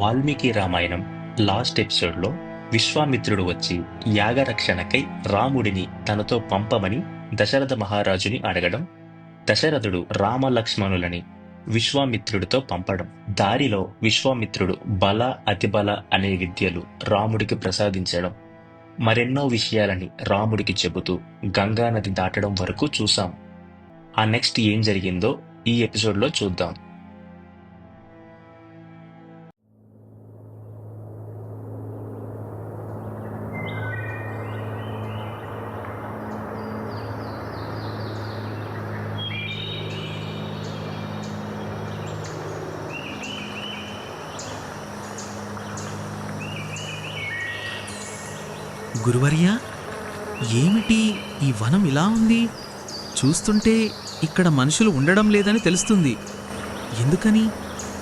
Valmiki Ramayanam last ఎపిసోడ్లో విశ్వామిత్రుడు వచ్చి యాగరక్షణకై రాముడిని తనతో పంపమని దశరథ మహారాజుని అడగడం దశరథుడు రామలక్ష్మణులని విశ్వామిత్రుడితో పంపడం. దారిలో విశ్వామిత్రుడు బల అతిబల అనే విద్యలు రాముడికి ప్రసాదించడం. మరెన్నో విషయాలని రాముడికి చెబుతూ గంగానది దాటడం వరకు చూశాం. ఆ నెక్స్ట్ ఏం జరిగిందో ఈ ఎపిసోడ్లో చూద్దాం. గురువర్యా ఏమిటి ఈ వనం ఇలా ఉంది? చూస్తుంటే ఇక్కడ మనుషులు ఉండడం లేదని తెలుస్తుంది. ఎందుకని?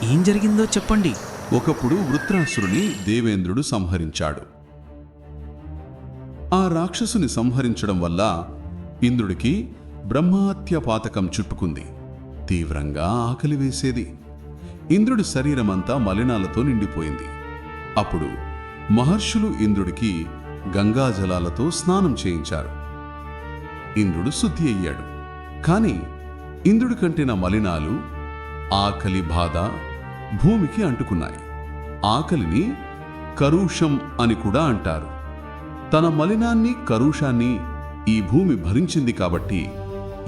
ఏం జరిగిందో చెప్పండి. ఒకప్పుడు వృత్రాసురుని దేవేంద్రుడు సంహరించాడు. ఆ రాక్షసుని సంహరించడం వల్ల ఇంద్రుడికి బ్రహ్మాత్య పాతకం చుట్టుకుంది. తీవ్రంగా ఆకలి వేసేది. ఇంద్రుడి శరీరమంతా మలినాలతో నిండిపోయింది. అప్పుడు మహర్షులు ఇంద్రుడికి గంగాజలాలతో స్నానం చేయించారు. ఇంద్రుడు శుద్ధి అయ్యాడు. కాని ఇంద్రుడి కంటిన మలినాలు ఆకలి బాధ భూమికి అంటుకున్నాయి. ఆకలిని కరుషం అని కూడా అంటారు. తన మలినాన్ని కరుషాన్ని ఈ భూమి భరించింది కాబట్టి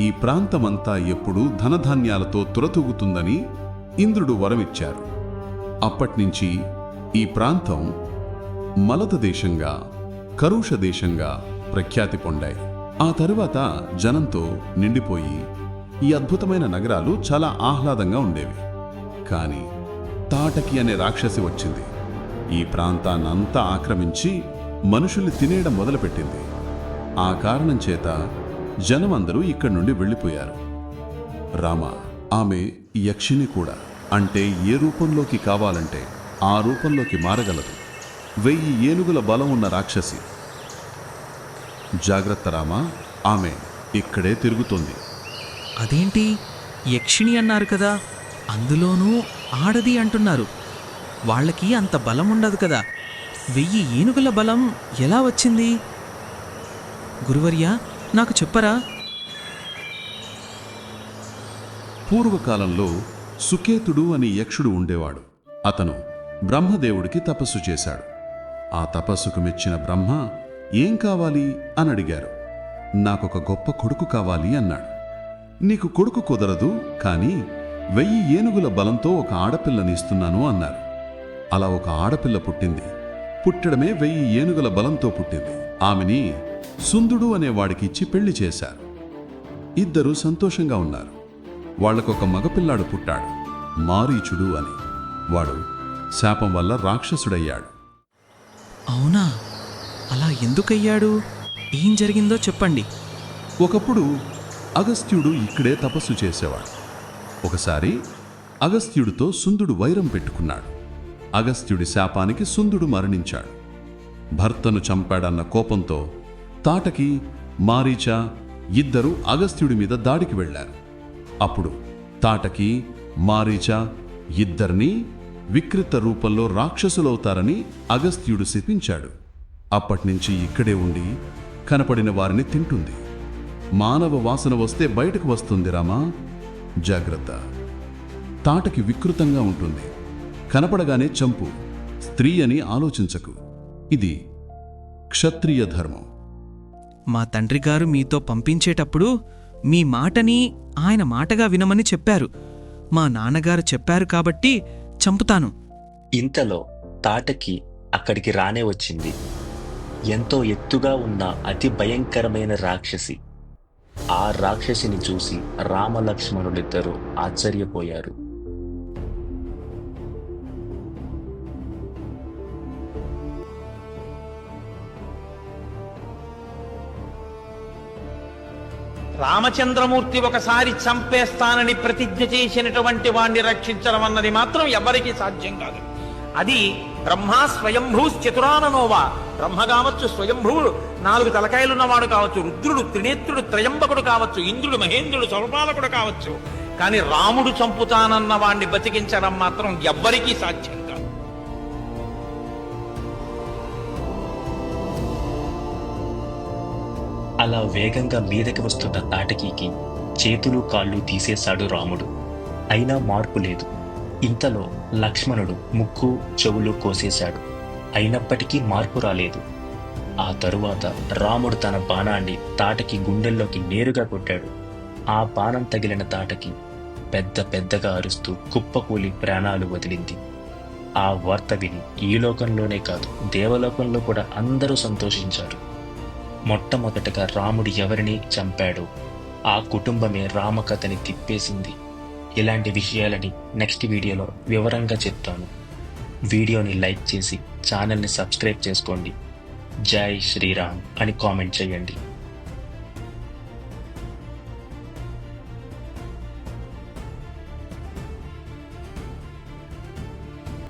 ఈ ప్రాంతమంతా ఎప్పుడూ ధనధాన్యాలతో తురతూగుతుందని ఇంద్రుడు వరమిచ్చారు. అప్పట్నుంచి ఈ ప్రాంతం మలత దేశంగా కరుష దేశంగా ప్రఖ్యాతి పొందాయి. ఆ తరువాత జనంతో నిండిపోయి ఈ అద్భుతమైన నగరాలు చాలా ఆహ్లాదంగా ఉండేవి. కానీ తాటకి అనే రాక్షసి వచ్చింది. ఈ ప్రాంతాన్నంతా ఆక్రమించి మనుషుల్ని తినేయడం మొదలుపెట్టింది. ఆ కారణం చేత జనమందరూ ఇక్కడి నుండి వెళ్ళిపోయారు. రామ ఆమె యక్షిని కూడా అంటే ఏ రూపంలోకి కావాలంటే ఆ రూపంలోకి మారగలదు. వెయ్యి ఏనుగుల బలం ఉన్న రాక్షసి. జాగ్రత్త రామ ఆమె ఇక్కడే తిరుగుతోంది. అదేంటి? యక్షిణి అన్నారు కదా అందులోనూ ఆడది అంటున్నారు. వాళ్ళకి అంత బలం ఉండదు కదా. వెయ్యి ఏనుగుల బలం ఎలా వచ్చింది? గురువర్యా నాకు చెప్పరా? పూర్వకాలంలో సుకేతుడు అని యక్షుడు ఉండేవాడు. అతను బ్రహ్మదేవుడికి తపస్సు చేశాడు. ఆ తపస్సుకు మెచ్చిన బ్రహ్మ ఏం కావాలి? అని అడిగారు. నాకొక గొప్ప కొడుకు కావాలి అన్నాడు. నీకు కొడుకు కుదరదు కానీ వెయ్యి ఏనుగుల బలంతో ఒక ఆడపిల్లని ఇస్తున్నాను అన్నారు. అలా ఒక ఆడపిల్ల పుట్టింది. పుట్టడమే వెయ్యి ఏనుగుల బలంతో పుట్టింది. ఆమెని సుందుడు అనే వాడికి ఇచ్చి పెళ్ళి చేశారు. ఇద్దరూ సంతోషంగా ఉన్నారు. వాళ్ళకొక మగపిల్లాడు పుట్టాడు. మారీచుడు అని. వాడు శాపం వల్ల రాక్షసుడయ్యాడు. అవునా? అలా ఎందుకయ్యాడు? ఏం జరిగిందో చెప్పండి. ఒకప్పుడు అగస్త్యుడు ఇక్కడే తపస్సు చేసేవాడు. ఒకసారి అగస్త్యుడితో సుందుడు వైరం పెట్టుకున్నాడు. అగస్త్యుడి శాపానికి సుందుడు మరణించాడు. భర్తను చంపాడన్న కోపంతో తాటకి మారీచ ఇద్దరు అగస్త్యుడి మీద దాడికి వెళ్ళారు. అప్పుడు తాటకి మారీచ ఇద్దరినీ వికృత రూపంలో రాక్షసులవుతారని అగస్త్యుడు శపించాడు. అప్పటినుంచి ఇక్కడే ఉండి కనపడిన వారిని తింటుంది. మానవ వాసన వస్తే బయటకు వస్తుంది రామా. జాగ్రత్త. తాటకి వికృతంగా ఉంటుంది. కనపడగానే చంపు. స్త్రీ అని ఆలోచించకు. ఇది క్షత్రియ ధర్మం. మా తండ్రి గారు మీతో పంపించేటప్పుడు మీ మాటని ఆయన మాటగా వినమని చెప్పారు. మా నాన్నగారు చెప్పారు కాబట్టి చంపుతాను. ఇంతలో తాటకి అక్కడికి రానే వచ్చింది. ఎంతో ఎత్తుగా ఉన్న అతి భయంకరమైన రాక్షసి. ఆ రాక్షసిని చూసి రామలక్ష్మణులిద్దరూ ఆశ్చర్యపోయారు. రామచంద్రమూర్తి ఒకసారి చంపేస్తానని ప్రతిజ్ఞ చేసినటువంటి వాణ్ణి రక్షించడం అన్నది మాత్రం ఎవరికీ సాధ్యం కాదు. అది బ్రహ్మ స్వయంభూ చతురాననోవా. బ్రహ్మ కావచ్చు స్వయంభువుడు నాలుగు తలకాయలున్నవాడు కావచ్చు రుద్రుడు త్రినేత్రుడు త్రయంబకుడు కావచ్చు ఇంద్రుడు మహేంద్రుడు స్వరపాలకుడు కావచ్చు. కానీ రాముడు చంపుతానన్న వాణ్ణి బతికించడం మాత్రం ఎవ్వరికీ సాధ్యం అలా వేగంగా మీదకి వస్తున్న తాటకీకి చేతులు కాళ్ళు తీసేశాడు రాముడు. అయినా మార్పు లేదు. ఇంతలో లక్ష్మణుడు ముక్కు చెవులు కోసేశాడు. అయినప్పటికీ మార్పు రాలేదు. ఆ తరువాత రాముడు తన బాణాన్ని తాటకి గుండెల్లోకి నేరుగా కొట్టాడు. ఆ బాణం తగిలిన తాటకి పెద్ద పెద్దగా అరుస్తూ కుప్పకూలి ప్రాణాలు వదిలింది. ఆ వార్త విని ఈ లోకంలోనే కాదు దేవలోకంలో కూడా అందరూ సంతోషించారు. మొట్టమొదటగా రాముడు ఎవరిని చంపాడో? ఆ కుటుంబమే రామకథని తిప్పేసింది. ఇలాంటి విషయాలని నెక్స్ట్ వీడియోలో వివరంగా చెప్తాను. వీడియోని లైక్ చేసి ఛానల్ని సబ్స్క్రైబ్ చేసుకోండి. జై శ్రీరామ్ అని కామెంట్ చేయండి.